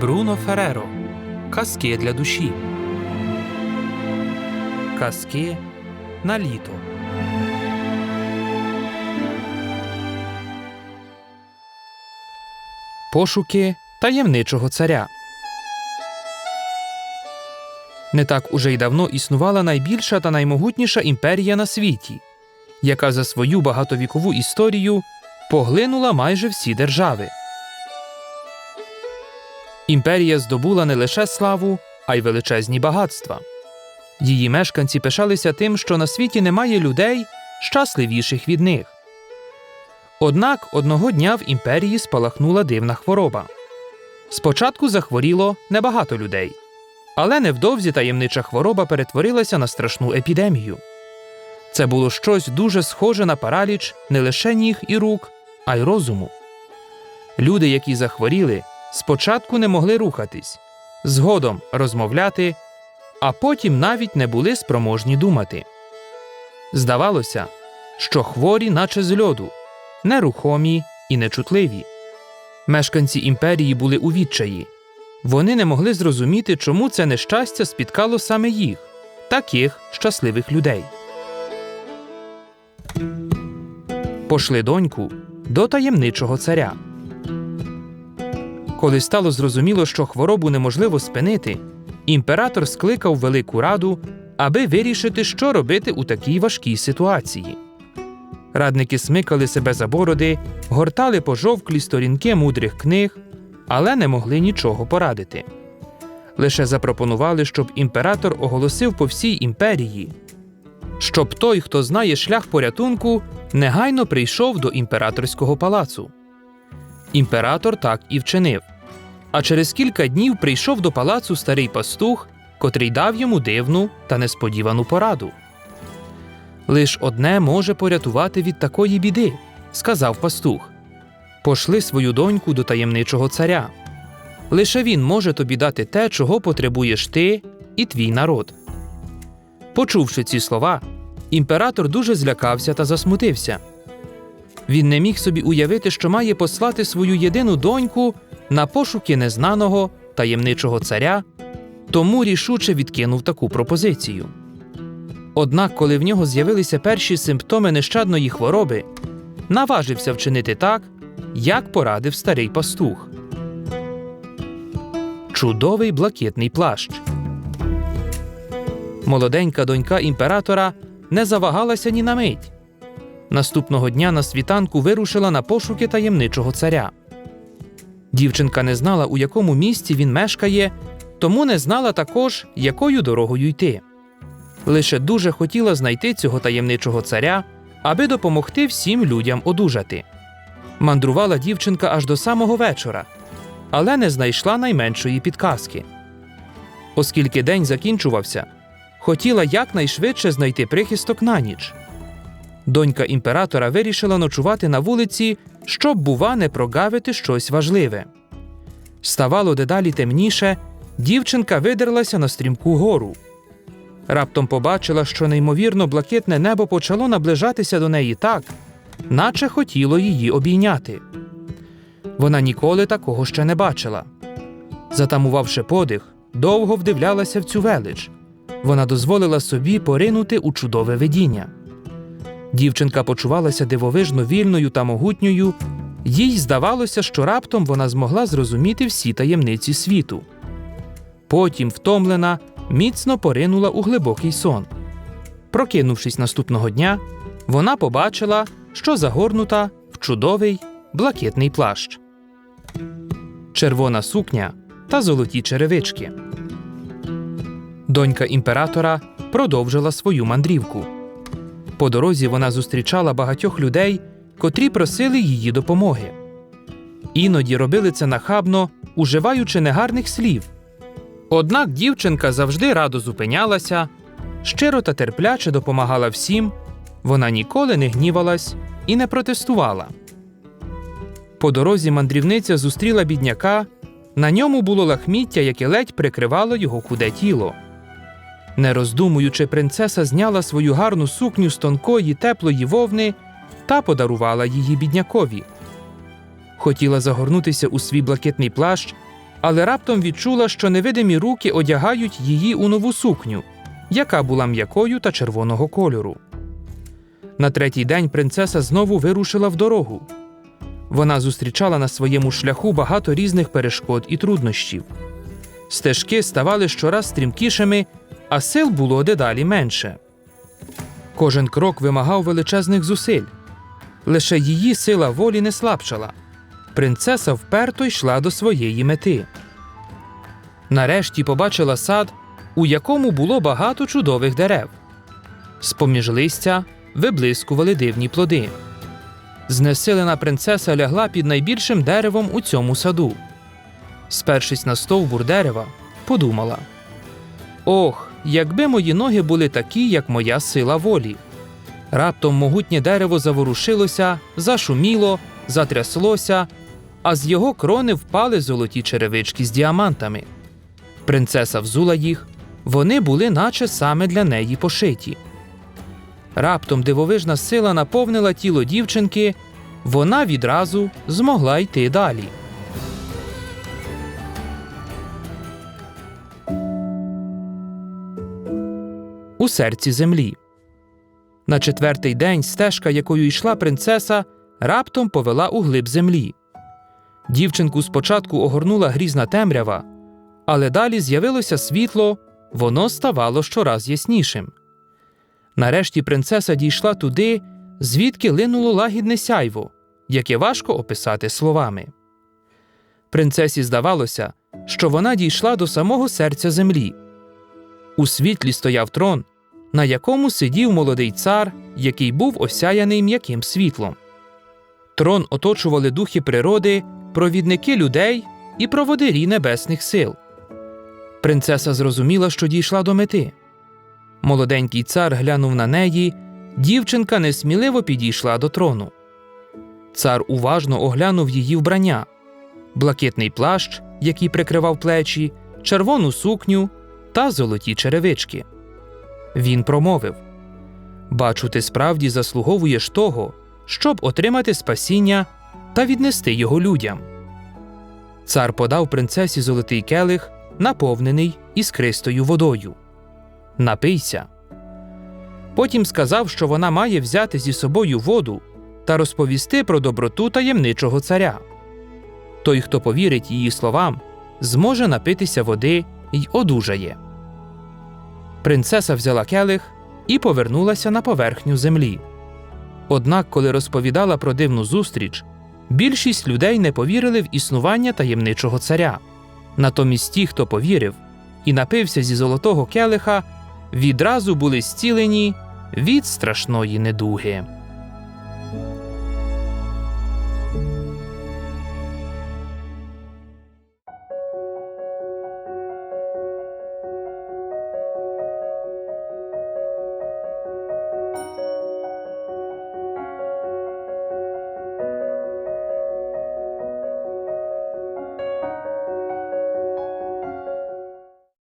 Бруно Фереро. Казки для душі. Казки на літо. Пошуки таємничого царя. Не так уже й давно існувала найбільша та наймогутніша імперія на світі, яка за свою багатовікову історію поглинула майже всі держави. Імперія здобула не лише славу, а й величезні багатства. Її мешканці пишалися тим, що на світі немає людей, щасливіших від них. Однак одного дня в імперії спалахнула дивна хвороба. Спочатку захворіло небагато людей, але невдовзі таємнича хвороба перетворилася на страшну епідемію. Це було щось дуже схоже на параліч не лише ніг і рук, а й розуму. Люди, які захворіли, спочатку не могли рухатись, згодом розмовляти, а потім навіть не були спроможні думати. Здавалося, що хворі, наче з льоду, нерухомі і нечутливі. Мешканці імперії були у відчаї. Вони не могли зрозуміти, чому це нещастя спіткало саме їх, таких щасливих людей. Пошли доньку до таємничого царя. Коли стало зрозуміло, що хворобу неможливо спинити, імператор скликав велику раду, аби вирішити, що робити у такій важкій ситуації. Радники смикали себе за бороди, гортали пожовклі сторінки мудрих книг, але не могли нічого порадити. Лише запропонували, щоб імператор оголосив по всій імперії, щоб той, хто знає шлях порятунку, негайно прийшов до імператорського палацу. Імператор так і вчинив. А через кілька днів прийшов до палацу старий пастух, котрий дав йому дивну та несподівану пораду. Лиш одне може порятувати від такої біди, сказав пастух. Пошли свою доньку до таємничого царя. Лише він може тобі дати те, чого потребуєш ти і твій народ. Почувши ці слова, імператор дуже злякався та засмутився. Він не міг собі уявити, що має послати свою єдину доньку на пошуки незнаного таємничого царя, тому рішуче відкинув таку пропозицію. Однак, коли в нього з'явилися перші симптоми нещадної хвороби, наважився вчинити так, як порадив старий пастух. Чудовий блакитний плащ. Молоденька донька імператора не завагалася ні на мить. Наступного дня на світанку вирушила на пошуки таємничого царя. Дівчинка не знала, у якому місці він мешкає, тому не знала також, якою дорогою йти. Лише дуже хотіла знайти цього таємничого царя, аби допомогти всім людям одужати. Мандрувала дівчинка аж до самого вечора, але не знайшла найменшої підказки. Оскільки день закінчувався, хотіла якнайшвидше знайти прихисток на ніч. Донька імператора вирішила ночувати на вулиці, щоб, бува, не прогавити щось важливе. Ставало дедалі темніше, дівчинка видерлася на стрімку гору. Раптом побачила, що неймовірно блакитне небо почало наближатися до неї так, наче хотіло її обійняти. Вона ніколи такого ще не бачила. Затамувавши подих, довго вдивлялася в цю велич. Вона дозволила собі поринути у чудове видіння. Дівчинка почувалася дивовижно вільною та могутньою, їй здавалося, що раптом вона змогла зрозуміти всі таємниці світу. Потім, втомлена, міцно поринула у глибокий сон. Прокинувшись наступного дня, вона побачила, що загорнута в чудовий блакитний плащ, червона сукня та золоті черевички. Донька імператора продовжила свою мандрівку. По дорозі вона зустрічала багатьох людей, котрі просили її допомоги. Іноді робили це нахабно, уживаючи негарних слів. Однак дівчинка завжди радо зупинялася, щиро та терпляче допомагала всім, вона ніколи не гнівалась і не протестувала. По дорозі мандрівниця зустріла бідняка, на ньому було лахміття, яке ледь прикривало його худе тіло. Не роздумуючи, принцеса зняла свою гарну сукню з тонкої, теплої вовни та подарувала її біднякові. Хотіла загорнутися у свій блакитний плащ, але раптом відчула, що невидимі руки одягають її у нову сукню, яка була м'якою та червоного кольору. На третій день принцеса знову вирушила в дорогу. Вона зустрічала на своєму шляху багато різних перешкод і труднощів. Стежки ставали щораз стрімкішими, а сил було дедалі менше. Кожен крок вимагав величезних зусиль. Лише її сила волі не слабшала. Принцеса вперто йшла до своєї мети. Нарешті побачила сад, у якому було багато чудових дерев. З-поміж листя виблискували дивні плоди. Знесилена принцеса лягла під найбільшим деревом у цьому саду. Спершись на стовбур дерева, подумала: Ох, якби мої ноги були такі, як моя сила волі. Раптом могутнє дерево заворушилося, зашуміло, затряслося, а з його крони впали золоті черевички з діамантами. Принцеса взула їх, вони були наче саме для неї пошиті. Раптом дивовижна сила наповнила тіло дівчинки, вона відразу змогла йти далі. Серці землі. На четвертий день стежка, якою йшла принцеса, раптом повела у глиб землі. Дівчинку спочатку огорнула грізна темрява, але далі з'явилося світло, воно ставало щораз яснішим. Нарешті принцеса дійшла туди, звідки линуло лагідне сяйво, яке важко описати словами. Принцесі здавалося, що вона дійшла до самого серця землі. У світлі стояв трон, на якому сидів молодий цар, який був осяяний м'яким світлом. Трон оточували духи природи, провідники людей і проводирі небесних сил. Принцеса зрозуміла, що дійшла до мети. Молоденький цар глянув на неї, дівчинка несміливо підійшла до трону. Цар уважно оглянув її вбрання блакитний плащ, який прикривав плечі, червону сукню та золоті черевички. Він промовив Бачу, ти справді заслуговуєш того, щоб отримати спасіння та віднести його людям. Цар подав принцесі золотий келих, наповнений іскристою водою. Напийся. Потім сказав, що вона має взяти зі собою воду та розповісти про доброту таємничого царя. Той, хто повірить її словам, зможе напитися води й одужає. Принцеса взяла келих і повернулася на поверхню землі. Однак, коли розповідала про дивну зустріч, більшість людей не повірили в існування таємничого царя. Натомість ті, хто повірив і напився зі золотого келиха, відразу були зцілені від страшної недуги.